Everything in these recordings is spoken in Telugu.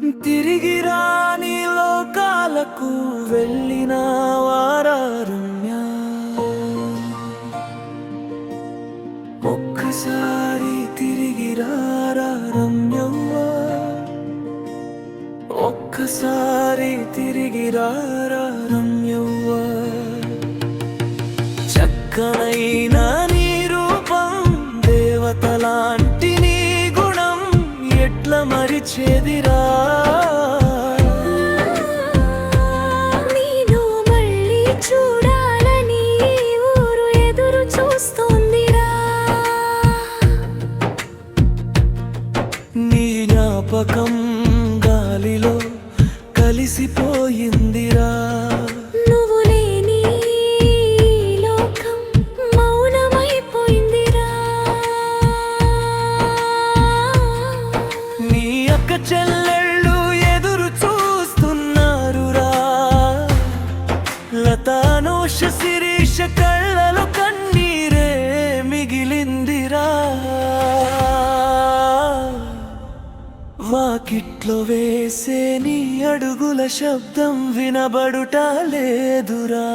తిరిగి రాని లోకాలకు వెళ్ళిన వారారుణ్య. ఒక్కసారి తిరిగి రారా రమ్యవ్వ ఒక్కసారి తిరిగి రారా రమ్యవ్వ చక్కనైన మరిచేదిరా నేను మళ్ళీ చూడాలని ఊరు ఎదురు చూస్తోందిరా. నీ జ్ఞాపకం గాలిలో కలిసిపోయిందిరా. కళ్ళలో కన్నీరే మిగిలిందిరా. వాకిట్లో వేసే నీ అడుగుల శబ్దం వినబడుట లేదురా.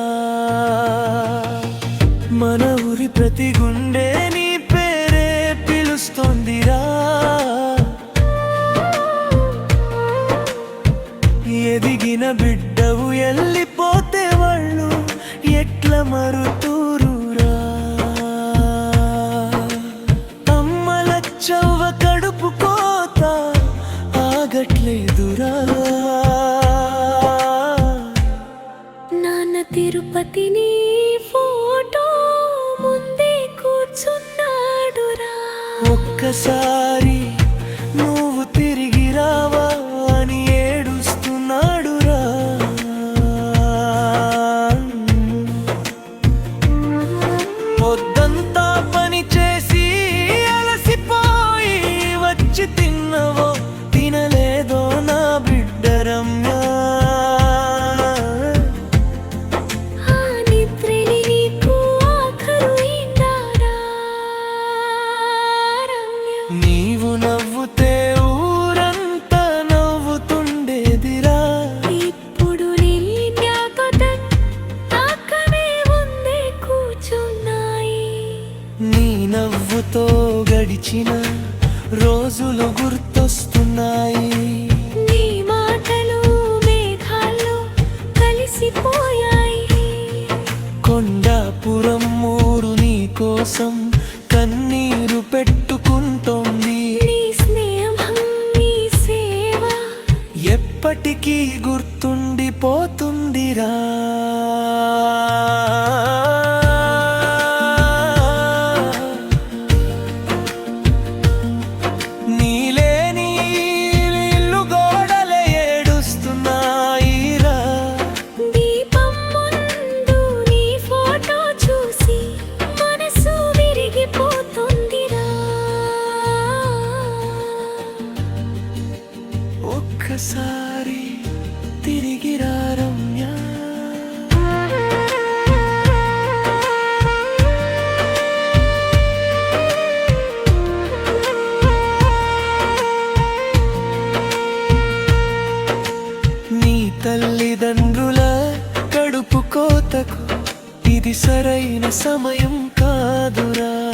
మన ఊరి ప్రతి గుండె ఎట్ల మరుతూరురా. అమ్మల చవ్వ కడుపు కోత ఆగట్లేదురా. నాన్న తిరుపతిని ఫోటో ముందే కూర్చున్నాడురా. ఒక్కసారి తిన్నవో తినలేదో నా బిడ్డ రమ్య. నీవు నవ్వుతే ఊరంతా నవ్వుతుండేదిరా. ఇప్పుడు నీ నవ్వుతో గడిచిన రోజులు గుర్తొస్తున్నాయి. నీ మాటలు మేఘాల్లో కలిసిపోయాయి. కొండాపురం ఊరు నీ కోసం కన్నీరు పెట్టుకుంటోంది. ఎప్పటికీ గుర్తుండిపోతుందిరా. తల్లిదండ్రుల కడుపు కోతకు ఇది సరైన సమయం కాదురా.